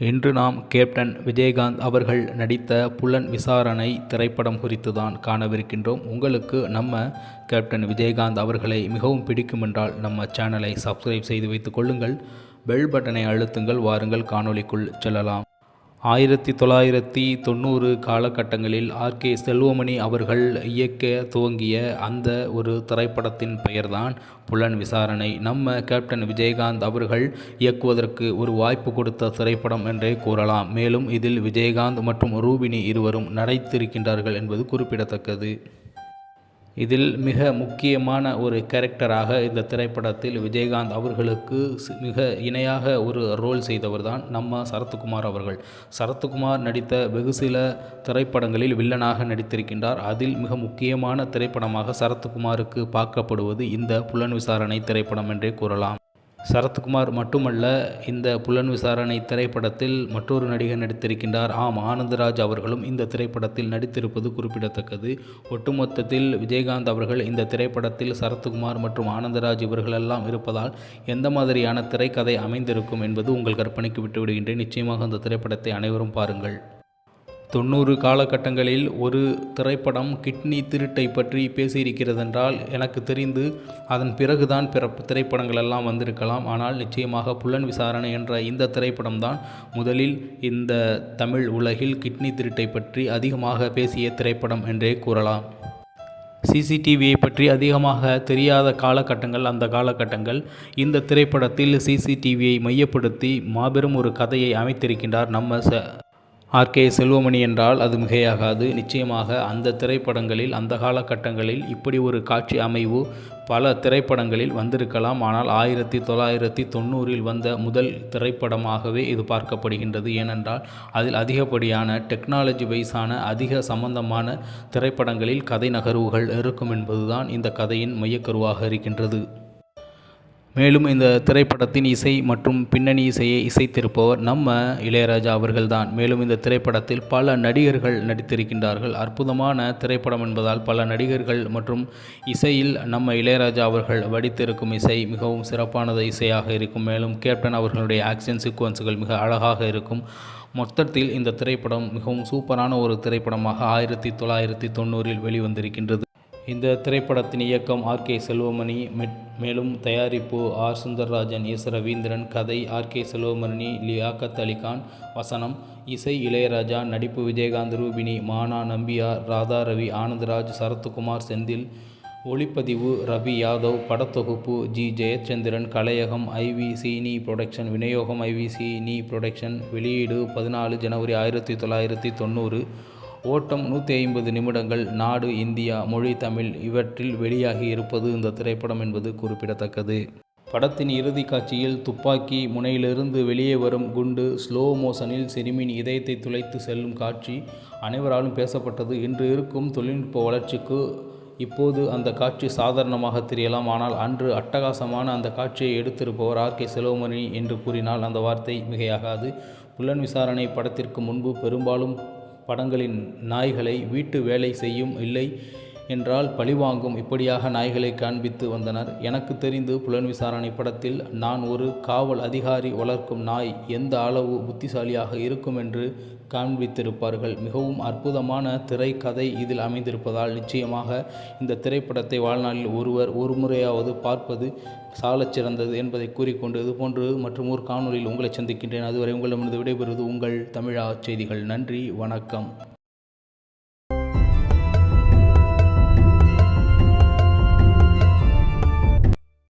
இன்று நாம் கேப்டன் விஜயகாந்த் அவர்கள் நடித்த புலன் விசாரணை திரைப்படம் குறித்து தான் காணவிருக்கின்றோம். உங்களுக்கு நம்ம கேப்டன் விஜயகாந்த் அவர்களை மிகவும் பிடிக்குமென்றால் நம்ம சேனலை சப்ஸ்கிரைப் செய்து வைத்துக் கொள்ளுங்கள். பெல் பட்டனை அழுத்துங்கள். வாருங்கள். காணொளிக்குள் செல்லலாம். ஆயிரத்தி தொள்ளாயிரத்தி தொண்ணூறு காலகட்டங்களில் ஆர்கே செல்வமணி அவர்கள் இயக்க துவங்கிய அந்த ஒரு திரைப்படத்தின் பெயர்தான் புலன் விசாரணை. நம்ம கேப்டன் விஜயகாந்த் அவர்கள் இயக்குவதற்கு ஒரு வாய்ப்பு கொடுத்த திரைப்படம் என்றே கூறலாம். மேலும் இதில் விஜயகாந்த் மற்றும் ரூபினி இருவரும் நடித்திருக்கின்றார்கள் என்பது குறிப்பிடத்தக்கது. இதில் மிக முக்கியமான ஒரு கேரக்டராக இந்த திரைப்படத்தில் விஜயகாந்த் அவர்களுக்கு மிக இணையாக ஒரு ரோல் செய்தவர் தான் நம்ம சரத்குமார் அவர்கள். சரத்குமார் நடித்த வெகு சில திரைப்படங்களில் வில்லனாக நடித்திருக்கின்றார். அதில் மிக முக்கியமான திரைப்படமாக சரத்குமாருக்கு பார்க்கப்படுவது இந்த புலன் விசாரணை திரைப்படம் என்றே கூறலாம். சரத்குமார் மட்டுமல்ல இந்த புலன் விசாரணை திரைப்படத்தில் மற்றொரு நடிகர் நடித்திருக்கின்றார். ஆம் ஆனந்தராஜ் அவர்களும் இந்த திரைப்படத்தில் நடித்திருப்பது குறிப்பிடத்தக்கது. ஒட்டுமொத்தத்தில் விஜயகாந்த் அவர்கள் இந்த திரைப்படத்தில் சரத்குமார் மற்றும் ஆனந்தராஜ் இவர்களெல்லாம் இருப்பதால் எந்த மாதிரியான திரைக்கதை அமைந்திருக்கும் என்பது உங்கள் கற்பனைக்கு விட்டுவிடுகின்றேன். நிச்சயமாக அந்த திரைப்படத்தை அனைவரும் பாருங்கள். தொண்ணூறு காலகட்டங்களில் ஒரு திரைப்படம் கிட்னி திருட்டை பற்றி பேசியிருக்கிறதென்றால் எனக்கு தெரிந்து அதன் பிறகுதான் பிற திரைப்படங்கள் எல்லாம் வந்திருக்கலாம். ஆனால் நிச்சயமாக புலன் விசாரணை என்ற இந்த திரைப்படம்தான் முதலில் இந்த தமிழ் உலகில் கிட்னி திருட்டை பற்றி அதிகமாக பேசிய திரைப்படம் என்றே கூறலாம். சிசிடிவியை பற்றி அதிகமாக தெரியாத காலகட்டங்கள் அந்த காலகட்டங்கள். இந்த திரைப்படத்தில் சிசிடிவியை மையப்படுத்தி மாபெரும் ஒரு கதையை அமைத்திருக்கின்றார் நம்ம ச ஆர்கே செல்வமணி என்றால் அது மிகையாகாது. நிச்சயமாக அந்த திரைப்படங்களில் அந்த காலகட்டங்களில் இப்படி ஒரு காட்சி அமைவு பல திரைப்படங்களில் வந்திருக்கலாம். ஆனால் ஆயிரத்தி தொள்ளாயிரத்தி தொண்ணூறில் வந்த முதல் திரைப்படமாகவே இது பார்க்கப்படுகின்றது. ஏனென்றால் அதில் அதிகப்படியான டெக்னாலஜி வைஸான அதிக சம்பந்தமான திரைப்படங்களில் கதை நகர்வுகள் இருக்கும் என்பதுதான் இந்த கதையின் மையக்கருவாக இருக்கின்றது. மேலும் இந்த திரைப்படத்தின் இசை மற்றும் பின்னணி இசையை இசைத்திருப்பவர் நம்ம இளையராஜா அவர்கள்தான். மேலும் இந்த திரைப்படத்தில் பல நடிகர்கள் நடித்திருக்கின்றார்கள். அற்புதமான திரைப்படம் என்பதால் பல நடிகர்கள் மற்றும் இசையில் நம்ம இளையராஜா அவர்கள் வடித்திருக்கும் இசை மிகவும் சிறப்பானது இசையாக இருக்கும். மேலும் கேப்டன் அவர்களுடைய ஆக்ஷன் சீக்வன்ஸுகள் மிக அழகாக இருக்கும். மொத்தத்தில் இந்த திரைப்படம் மிகவும் சூப்பரான ஒரு திரைப்படமாக ஆயிரத்தி தொள்ளாயிரத்தி தொண்ணூறில் வெளிவந்திருக்கின்றது. இந்த திரைப்படத்தின் இயக்கம் ஆர் கே செல்வமணி மெட்- மேலும் தயாரிப்பு ஆர் சுந்தர்ராஜன் எஸ் ரவீந்திரன் கதை ஆர் கே செல்வமணி லியாக்கத் அலிகான் வசனம் இசை இளையராஜா நடிப்பு விஜயகாந்த் ரூபினி மானா நம்பியார் ராதா ரவி ஆனந்தராஜ் சரத்குமார் செந்தில் ஒளிப்பதிவு ரவி யாதவ் படத்தொகுப்பு ஜி ஜெயச்சந்திரன் கலையகம் ஐவி சீனி புரொடக்ஷன் விநியோகம் ஐவி சீனி புரொடக்ஷன் வெளியீடு பதினாலு ஜனவரி ஆயிரத்தி தொள்ளாயிரத்தி தொண்ணூறு ஓட்டம் நூற்றி ஐம்பது நிமிடங்கள் நாடு இந்தியா மொழி தமிழ் இவற்றில் வெளியாகி இருப்பது இந்த திரைப்படம் என்பது குறிப்பிடத்தக்கது. படத்தின் இறுதி காட்சியில் துப்பாக்கி முனையிலிருந்து வெளியே வரும் குண்டு ஸ்லோ மோஷனில் சிறுமியின் இதயத்தை துளைத்து செல்லும் காட்சி அனைவராலும் பேசப்பட்டது. இன்று இருக்கும் தொழில்நுட்ப வளர்ச்சிக்கு இப்போது அந்த காட்சி சாதாரணமாக தெரியலாம். ஆனால் அன்று அட்டகாசமான அந்த காட்சியை எடுத்திருப்பவர் ஆர். கே. செல்வமணி என்று கூறினால் அந்த வார்த்தை மிகையாகாது. புலன் விசாரணை படத்திற்கு முன்பு பெரும்பாலும் படங்களின் நாய்களை வீட்டு வேலை செய்யும் இல்லை. என்றால் பழிவாங்கும் இப்படியாக நாய்களை காண்பித்து வந்தனர். எனக்கு தெரிந்து புலன் விசாரணை படத்தில் நான் ஒரு காவல் அதிகாரி வளர்க்கும் நாய் எந்த அளவு புத்திசாலியாக இருக்கும் என்று காண்பித்திருப்பார்கள். மிகவும் அற்புதமான திரைக்கதை இதில் அமைந்திருப்பதால் நிச்சயமாக இந்த திரைப்படத்தை வாழ்நாளில் ஒருவர் ஒரு முறையாவது பார்ப்பது சாலச் சிறந்தது என்பதை கூறிக்கொண்டு இதுபோன்று மற்றும் ஒரு காணொளியில் உங்களை சந்திக்கின்றேன். அதுவரை உங்களிடமிருந்து விடைபெறுவது உங்கள் தமிழா செய்திகள். நன்றி வணக்கம்.